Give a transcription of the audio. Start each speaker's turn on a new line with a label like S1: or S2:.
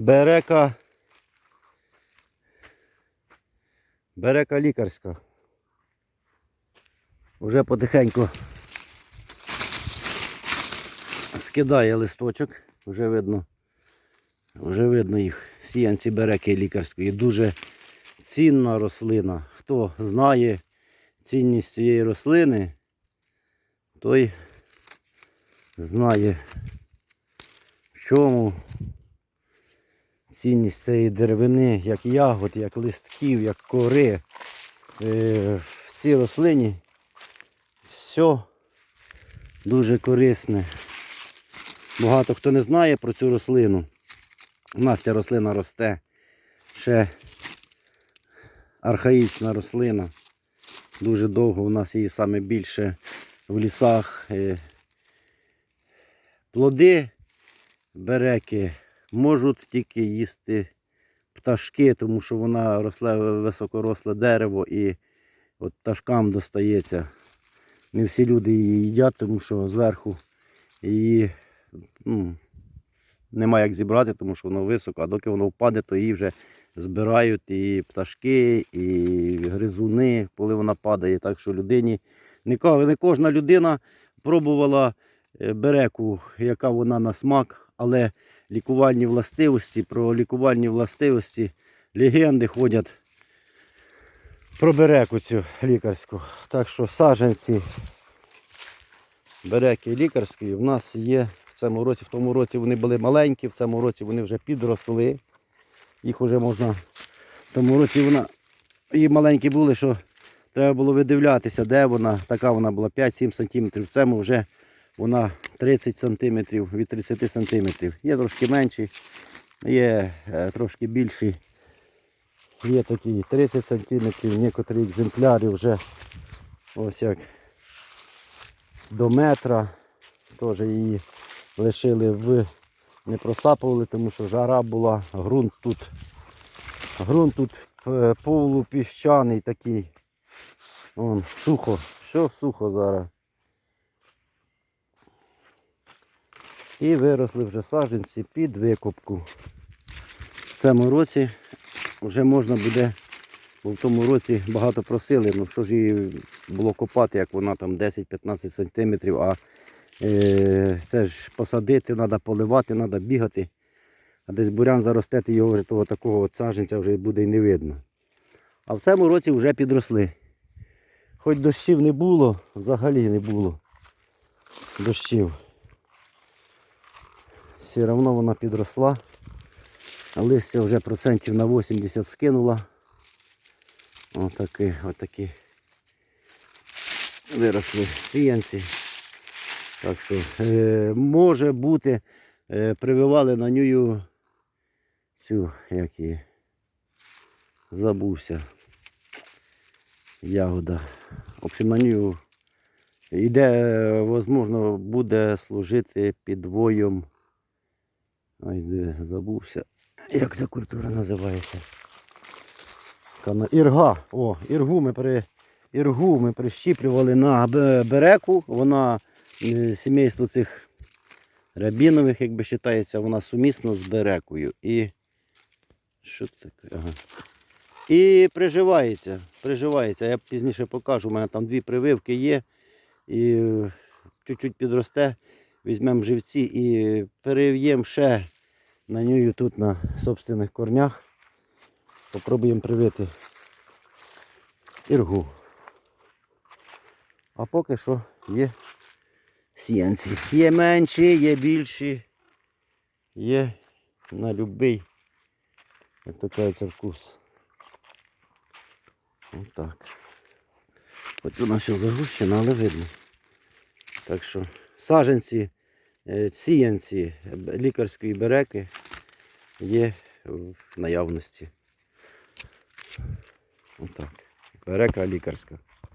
S1: Берека. Берека лікарська. Вже потихеньку скидає листочок, вже видно. Вже видно їх. Сіянці береки лікарської. Дуже цінна рослина. Хто знає цінність цієї рослини, той знає, в чому цінність цієї деревини, як ягод, як листків, як кори. Е, В цій рослині все дуже корисне. Багато хто не знає про цю рослину. У нас ця рослина росте ще архаїчна рослина. Дуже довго у нас її саме більше в лісах. Е, Плоди береки можуть тільки їсти пташки, тому що вона росле високоросле дерево і от пташкам достається. Не всі люди її їдять, тому що зверху її ну, нема як зібрати, тому що воно високо, а доки воно впаде, то її вже збирають і пташки, і гризуни, коли вона падає. Так що людині не, кожна людина пробувала е, береку, яка вона на смак, але лікувальні властивості, про лікувальні властивості легенди ходять про береку цю лікарську. Так що саджанці береки лікарської в нас є в цьому році. В тому році вони були маленькі, в цьому році вони вже підросли. Їх вже можна. В тому році вона і маленькі були, що треба було видивлятися, де вона. Така вона була 5-7 см. В цьому вже вона 30 см, від 30 см. Є трошки менші, є е, трошки більші. Є такі 30 см, некоторі екземпляри вже ось як до метра. Теж її лишили в не просапували, тому що жара була, ґрунт тут. Ґрунт тут е, полупіщаний такий. Вон, сухо, все сухо зараз. І виросли вже саджанці під викопку. В цьому році вже можна буде, бо в тому році багато просили, ну що ж її було копати, як вона там 10-15 сантиметрів, а е, це ж посадити, треба поливати, треба бігати. А десь бурян заростити його вже того такого от саджанця вже буде і не видно. А в цьому році вже підросли. Хоч дощів не було, взагалі не було дощів. Все одно вона підросла. Листя вже процентів на 80 скинула. Отакі, отакі виросли сіянці. Так що е, може бути, е, прививали на нього цю, як її, забувся. Ягода. В общем, на нього йде, е, можливо, буде служити підвоєм. Ай, де забувся. Як ця культура називається? Ірга. О, іргу ми при іргу ми прищіплювали на бе- береку. Вона е, сімейство цих рябінових, як би вважається, вона сумісна з берекою. І що це таке? Ага. І приживається. Приживається. Я пізніше покажу. У мене там дві прививки є. І е, чуть-чуть підросте. Візьмемо живці і перев'ємо ще на нього тут на собственних корнях. Попробуємо привити іргу. А поки що є сіянці. Є менші, є більші, є на любий, як то кажеться, вкус. Отак. Хоч вона ще загущена, але видно. Так що саженці, е, сіянці лікарської береки є в наявності. Отак. Берека лікарська.